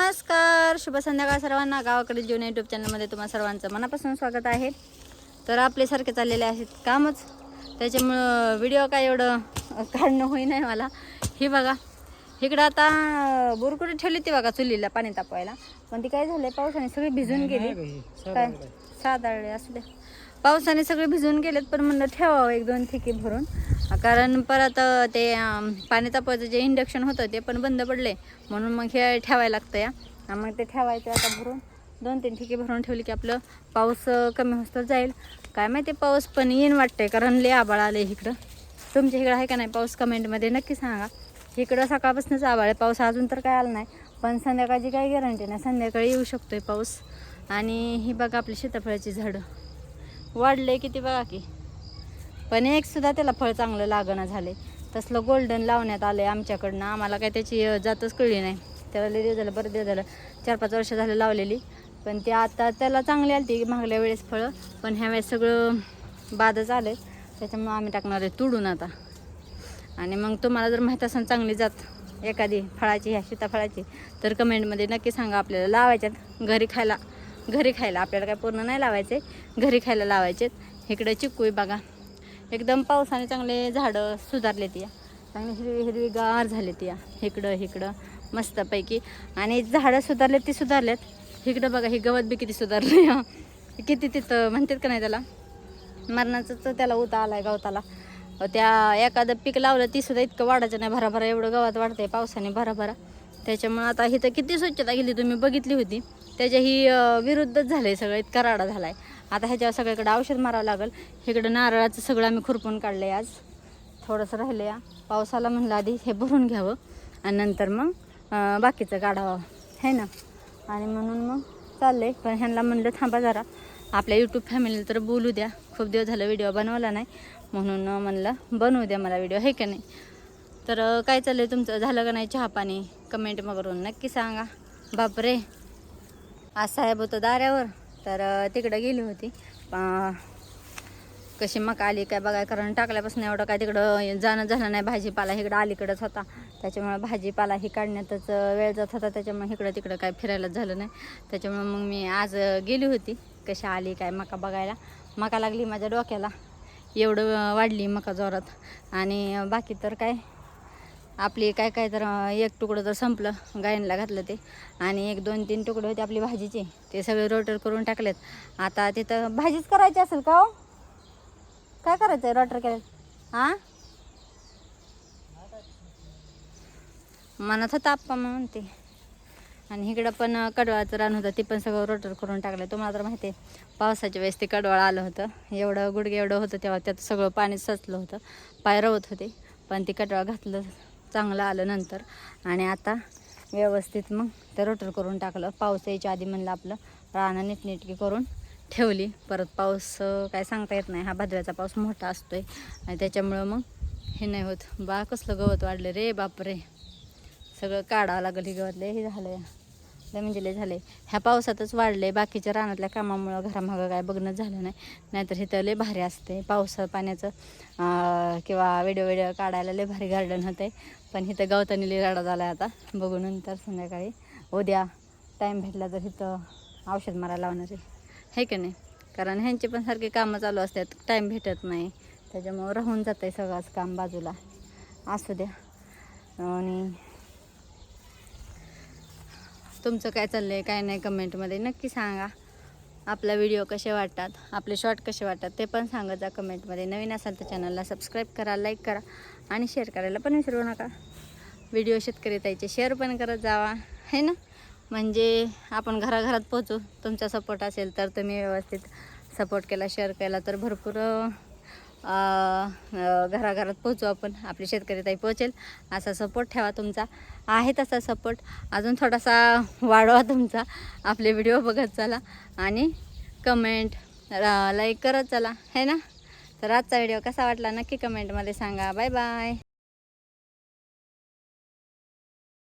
नमस्कार शुभ संध्याकाळ सर्वांना. गावाकडील जीवन यूट्यूब चॅनलमध्ये तुम्हा सर्वांचं मनापासून स्वागत आहे. तर आपल्यासारखे चाललेले आहेत कामच. त्याच्यामुळं व्हिडिओ काय एवढं काढणं होई नाही मला. हे बघा इकडं आता बुरकुटी ठेवली ती बघा चुलीला पाणी तापवायला. पण ती काय झालं पावसाने सगळी भिजून गेली. काय? साधारळे असू दे. पावसाने सगळे भिजून गेलेत पण म्हणलं ठेवावं एक दोन ठिके भरून. कारण परत ते पाणी तापवायचं जे इंडक्शन होतं ते पण बंद पडले. म्हणून मग हे ठेवायला लागतं या. मग ते ठेवायचं आता भरून. दोन तीन ठिके भरून ठेवली की आपलं पाऊस कमी होतं जाईल. काय माहिती पाऊस पण येईन वाटतंय कारण लय आबाळ आलं इकडं. तुमच्या इकडं आहे का नाही पाऊस? कमेंटमध्ये नक्की सांगा. इकडं सकाळपासूनच आबाळ आहे. पाऊस अजून तर काय आला नाही. पण संध्याकाळची काही गॅरंटी नाही. संध्याकाळी येऊ शकतोय पाऊस. आणि ही बघा आपली सीताफळाची झाडं. वाढले किती बघा की. पण एक सुद्धा त्याला फळ चांगलं लागणं झाले तसलं गोल्डन लावण्यात आलं आहे आमच्याकडनं. आम्हाला काय त्याची जातच कळली नाही. त्याला लय झालं बरं दे झालं. चार पाच वर्ष झालं लावलेली. पण ते आता त्याला चांगली आली ती मागल्या वेळेस फळं. पण ह्या वेळेस सगळं बादच आलं त्याच्यामुळं आम्ही टाकणार आहे तुडून आता. आणि मग तुम्हाला जर माहीत असेल चांगली जात एखादी फळाची ह्या सीताफळाची तर कमेंटमध्ये नक्की सांगा आपल्याला. लावायच्यात घरी खायला. घरी खायला. आपल्याला काय पूर्ण नाही लावायचे. घरी खायला लावायचेत इकडं चिकू आहे बघा. एकदम पावसाने चांगले झाडं सुधारले ती चांगली हिरवी हिरवी गार झाले ती इकडं इकडं. मस्तपैकी. आणि झाडं सुधारले ती सुधारलेत. इकडं बघा हे गवत बी किती सुधारले किती तिथं म्हणतात का नाही त्याला? मरणाचंच त्याला उता आहे गवताला. त्या एखादं पीक लावलं ती सुद्धा इतकं वाढायचं नाही. भराभरा एवढं गवत वाढतंय पावसाने भराभरा. त्याच्यामुळं आता इथं किती स्वच्छता गेली तुम्ही बघितली होती. त्याच्या ही अ, विरुद्धच झालंय सगळं इतका राडा झालाय. आता ह्याच्यावर सगळीकडे औषध मारावं लागेल. इकडं नारळाचं सगळं आम्ही खुरपून काढलंय आज. थोडंसं राहिलं या पावसाला म्हणलं आधी हे भरून घ्यावं. आणि नंतर मग बाकीचं काढावं. है ना? आणि म्हणून मग चाललंय. पण ह्यांना म्हणलं थांबा जरा. आपल्या यूट्यूब फॅमिलीला तर बोलू द्या. खूप दिवस झालं व्हिडिओ बनवला नाही. म्हणून म्हणलं बनवू द्या मला व्हिडिओ हे का नाही? तर काय काय आहे तुमचं? झालं का नाही चहा पाणी? कमेंट करून नक्की सांगा. बापरे. आज साहेब होतं दाऱ्यावर. तर तिकडं गेली होती. कशी मका आली काय बघाय कारण टाकल्यापासून एवढं काय तिकडं जाणं झालं नाही. भाजीपाला इकडं अलीकडंच होता. त्याच्यामुळे भाजीपाला ही काढण्यातच वेळ जात होता. त्याच्यामुळे इकडं तिकडं काय फिरायलाच झालं नाही. त्याच्यामुळे मग मी आज गेली होती. कशी आली काय मका बघायला. मका लागली माझ्या डोक्याला. एवढं वाढली मका जोरात. आणि बाकी तर काय? आपली काय काय तर एक तुकडं तर संपलं गायनला घातलं ते. आणि एक दोन तीन तुकडे होते आपली भाजीचे. ते सगळे रोटर करून टाकलेत. आता तिथं भाजीच करायची असेल का हो? काय करायचं आहे रोटर केलं हां मनात होता आप्पा मग म्हणते. आणि इकडं पण अं, कडवाळाचं रान होतं ते पण सगळं रोटर करून टाकलं. तुम्हाला तर माहिती आहे पावसाच्या वेळेस ते कडवाळ आलं होतं. एवढं गुडघे एवढं होतं तेव्हा त्यात सगळं पाणी सचलं होतं. पाय रवत होते पण ते कडवाळ घातलं चांगलं आलं नंतर. आणि आता व्यवस्थित मग ते रोटर करून टाकलं. पाऊस यायच्या आधी म्हणलं आपलं रानं नीटनेटकी करून ठेवली. परत पाऊस काय सांगता येत नाही. हा भादव्याचा पाऊस मोठा असतो आहे आणि त्याच्यामुळं मग हे नाही होत. बा कसलं गवत वाढलं रे बापरे. सगळं काढावं लागलं हे गवत. लय हे झालं लय म्हणजे लय झाले ह्या पावसातच वाढले बाकीच्या रानातल्या कामामुळं घरामागं काय बघणं झालं नाही. नाहीतर हे तर लय भारी असते पावसा पाण्याचं किंवा वेडिओ वेडं काढायला लय भारी गार्डन आहे पण इथं गवतानी लिराडा झाला आहे आता. बघू नंतर संध्याकाळी. उद्या टाईम भेटला तर इथं औषध मारायला लावणार आहे. है की नाही? कारण ह्यांचे पण सारखे कामं चालू असतात. टाईम भेटत नाही. त्याच्यामुळं राहून जातं आहे सगळंच काम बाजूला. असू द्या. आणि तुमचं काय चाललं आहे काय नाही कमेंटमध्ये नक्की सांगा. आपला व्हिडिओ कसे वाटतात आपले शॉर्ट कसे वाटतात ते पण सांगत जा कमेंटमध्ये. नवीन असाल तर चॅनलला सबस्क्राईब करा लाईक करा आणि शेअर करायला पण विसरू नका. व्हिडिओ शेतकरी ताईचे शेअर पण करत जावा है ना? म्हणजे आपण घराघरात पोहोचू तुमचा सपोर्ट असेल तर तुम्ही व्यवस्थित सपोर्ट केला शेअर केला तर भरपूर घराघरात पोहोचू आपण. आपली शेतकरी ताई पोचेल असा सपोर्ट ठेवा तुमचा. आहे तसा सपोर्ट अजून थोडासा वाढवा तुमचा. आपले व्हिडिओ बघत चला. आणि कमेंट लाईक करत चला. है ना? तर आजचा व्हिडिओ कसा वाटला? नक्की कमेंटमध्ये सांगा. Bye bye